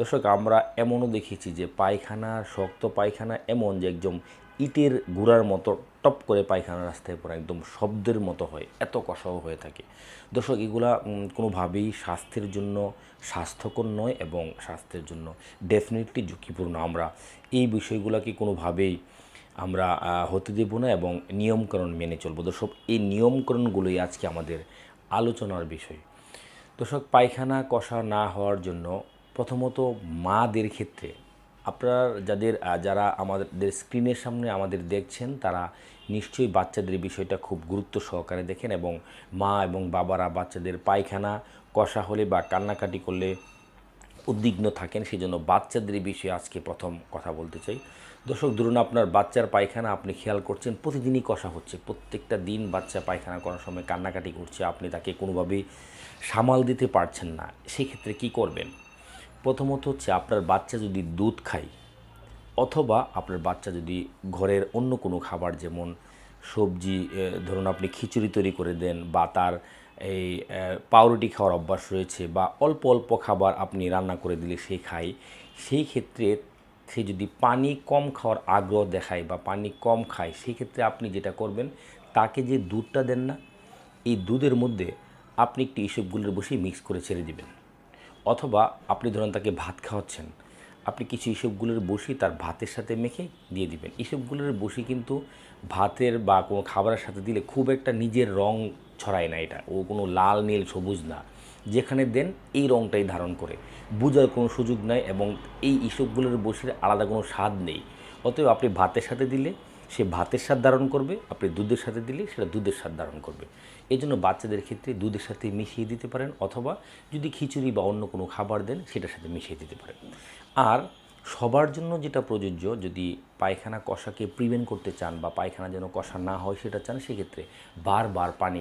দর্শক, আমরা এমনও দেখেছি যে পায়খানা, শক্ত পায়খানা এমন যে একদম ইটের গুঁড়ার মতো, টপ করে পায়খানা রাস্তায় পড়ে, একদম শব্দের মতো হয়, এত কষাও হয়ে থাকে। দর্শক, এগুলা কোনোভাবেই স্বাস্থ্যের জন্য স্বাস্থ্যকর নয় এবং স্বাস্থ্যের জন্য ডেফিনেটলি ঝুঁকিপূর্ণ। আমরা এই বিষয়গুলোকে কোনোভাবেই আমরা হতে দেব না এবং নিয়মকানুন মেনে চলবো। দর্শক, এই নিয়মকানুনগুলোই আজকে আমাদের আলোচনার বিষয়। দর্শক, পায়খানা কষা না হওয়ার জন্য প্রথমত মাদের ক্ষেত্রে আপনার যাদের যারা আমাদের স্ক্রিনের সামনে আমাদের দেখছেন, তারা নিশ্চয়ই বাচ্চাদের বিষয়টা খুব গুরুত্ব সহকারে দেখেন এবং মা এবং বাবারা বাচ্চাদের পায়খানা, কষা হলে বা কান্নাকাটি করলে উদ্বিগ্ন থাকেন সেই জন্য বাচ্চাদের বিষয়ে আজকে প্রথম কথা বলতে চাই। দর্শক, ধরুন আপনার বাচ্চার পায়খানা আপনি খেয়াল করছেন, প্রতিদিনই কষা হচ্ছে, প্রত্যেকটা দিন বাচ্চা পায়খানা করার সময় কান্নাকাটি করছে, আপনি তাকে কোনোভাবেই সামাল দিতে পারছেন না, সেক্ষেত্রে কি করবেন? প্রথমত হচ্ছে আপনার বাচ্চা যদি দুধ খায়, অথবা আপনার বাচ্চা যদি ঘরের অন্য কোনো খাবার যেমন সবজি ধরুন আপনি খিচুড়ি তৈরি করে দেন বা তার এই পাউরুটি খাওয়ার অভ্যাস রয়েছে বা অল্প অল্প খাবার আপনি রান্না করে দিলে সে খায়, সেই ক্ষেত্রে সে যদি পানি কম খাওয়ার আগ্রহ দেখায় বা পানি কম খায়, সেই ক্ষেত্রে আপনি যেটা করবেন, তাকে যে দুধটা দেন না, এই দুধের মধ্যে আপনি একটি ইসবগুলোর বসে মিক্স করে ছেড়ে দিবেন। অথবা আপনি ধরুন তাকে ভাত খাওয়াচ্ছেন, আপনি কিছু ইসবগুলোর বসি তার ভাতের সাথে মেখে দিয়ে দিবেন। ইসবগুলোর বসি কিন্তু ভাতের বা কোনো খাবারের সাথে দিলে খুব একটা নিজের রং ছড়ায় না এটা। ও কোনো লাল, নীল, সবুজ না। যেখানে দেন এই রংটাই ধারণ করে। বোঝার কোনো সুযোগ নাই এবং এই ইসবগুলোর বসির আলাদা কোনো স্বাদ নেই। অতএব আপনি ভাতের সাথে দিলে সে ভাতের স্বাদ ধারণ করবে, আপনি দুধের সাথে দিলে সেটা দুধের স্বাদ ধারণ করবে। এই জন্য বাচ্চাদের ক্ষেত্রে দুধের সাথে মিশিয়ে দিতে পারেন, অথবা যদি খিচুড়ি বা অন্য কোনো খাবার দেন, সেটার সাথে মিশিয়ে দিতে পারেন। আর সবার জন্য যেটা প্রযোজ্য, যদি পায়খানা কষাকে প্রিভেন্ট করতে চান বা পায়খানা যেন কষা না হয় সেটা চান, সেক্ষেত্রে বারবার পানি